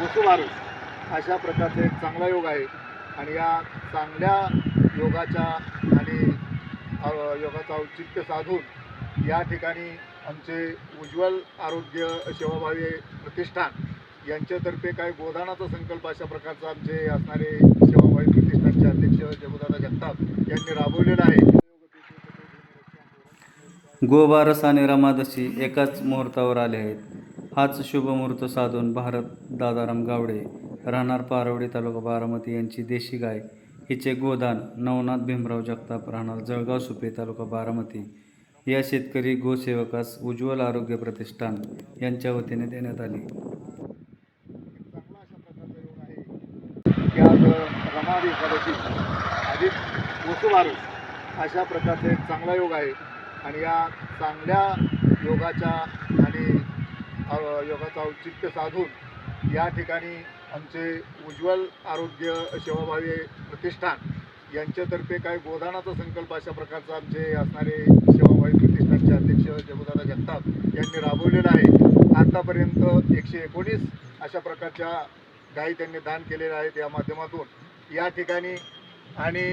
वसुबारस अशा प्रकारचा एक चांगला योग आहे. आणि या चांगल्या योगाच्या आणि योगाचा योगाचं औचित्य साधून या ठिकाणी आमचे उज्ज्वल आरोग्य सेवाभावी प्रतिष्ठान यांच्यातर्फे काही गोदानाचा संकल्प अशा प्रकारचा आमचे असणारे सेवाभावी प्रतिष्ठानचे अध्यक्ष जगुदादा जगताप यांनी राबवलेला आहे. गोबारस आणि रमादशी एकाच मुहूर्तावर आले आहेत. हाच शुभमुहूर्त साधून भारत दादाराम गावडे राहणार पारवडी तालुका बारामती यांची देशी गाय. हिचे गोदान नवनाथ भीमराव जगताप राहणार जळगाव सुपे तालुका बारामती. या शेतकरी गोसेवकास उज्ज्वल आरोग्य प्रतिष्ठान यांच्या वतीने देण्यात आली. अशा प्रकारचा योग आहे रमादी अधिक अशा प्रकारचा एक चांगला योग आहे. आणि या चांगल्या योगाच्या आणि योगाचं औचित्य साधून या ठिकाणी आमचे उज्ज्वल आरोग्य सेवाभावी प्रतिष्ठान यांच्यातर्फे काही गोदानाचा संकल्प अशा प्रकारचा आमचे असणारे सेवाभावी प्रतिष्ठानचे अध्यक्ष जगुदादा जगताप यांनी राबवलेला आहे. आतापर्यंत एकशे एकोणीस अशा प्रकारच्या गायी त्यांनी दान केलेल्या आहेत या माध्यमातून. या ठिकाणी आणि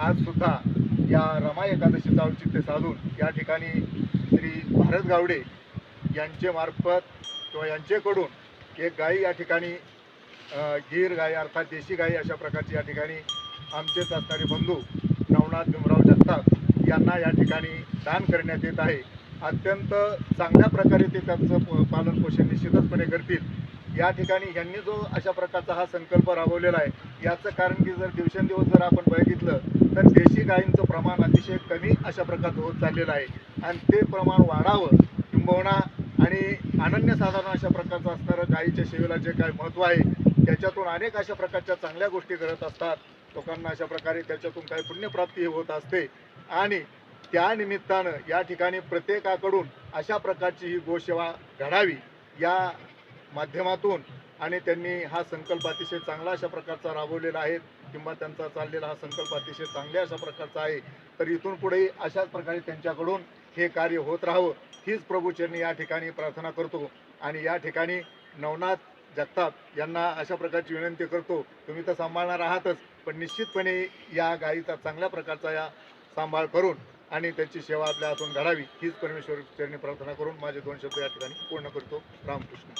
आजसुद्धा या रमा एकादशीचं औचित्य साधून या ठिकाणी श्री भारत गावडे यांचे मार्फत किंवा यांचेकडून एक गाई या ठिकाणी गीर गाई अर्थात देशी गाई अशा प्रकारची या ठिकाणी आमचेच असणारे बंधू नवनाथ भीमराव जगताप यांना या ठिकाणी दान करण्यात येत आहे. अत्यंत चांगल्या प्रकारे ते त्यांचं प- पालन पोषण निश्चितचपणे करतील. या ठिकाणी यांनी जो अशा प्रकारचा हा संकल्प राबवलेला आहे याचं कारण की जर दिवसेंदिवस जर आपण बघितलं तर देशी गायींचं प्रमाण अतिशय कमी अशा प्रकारचं होत चाललेलं आहे. आणि ते प्रमाण वाढावं अनन्यसाधारण अशा प्रकारचं असणारं गायीच्या सेवेला जे काय महत्त्व आहे त्याच्यातून अनेक अशा प्रकारच्या चांगल्या गोष्टी घडत असतात. लोकांना अशा प्रकारे त्याच्यातून काही पुण्यप्राप्ती होत असते. आणि त्या निमित्तानं या ठिकाणी प्रत्येकाकडून अशा प्रकारची ही गोसेवा घडावी या माध्यमातून. आणि त्यांनी हा संकल्प अतिशय चांगला अशा प्रकारचा राबवलेला आहे किंवा त्यांचा चाललेला हा संकल्प अतिशय चांगल्या अशा प्रकारचा आहे. तर इथून पुढे अशाच प्रकारे त्यांच्याकडून हे कार्य होत राहावं हीच प्रभूचरणी या ठिकाणी प्रार्थना करतो. आणि या ठिकाणी नवनाथ जगताप यांना अशा प्रकारची विनंती करतो. तुम्ही तर सांभाळणार आहातच पण निश्चितपणे या गायीचा चांगल्या प्रकारचा या सांभाळ करून आणि त्याची सेवा आपल्या हातून घडावी हीच परमेश्वर चरणी प्रार्थना करून माझे दोन शब्द या ठिकाणी पूर्ण करतो. रामकृष्ण.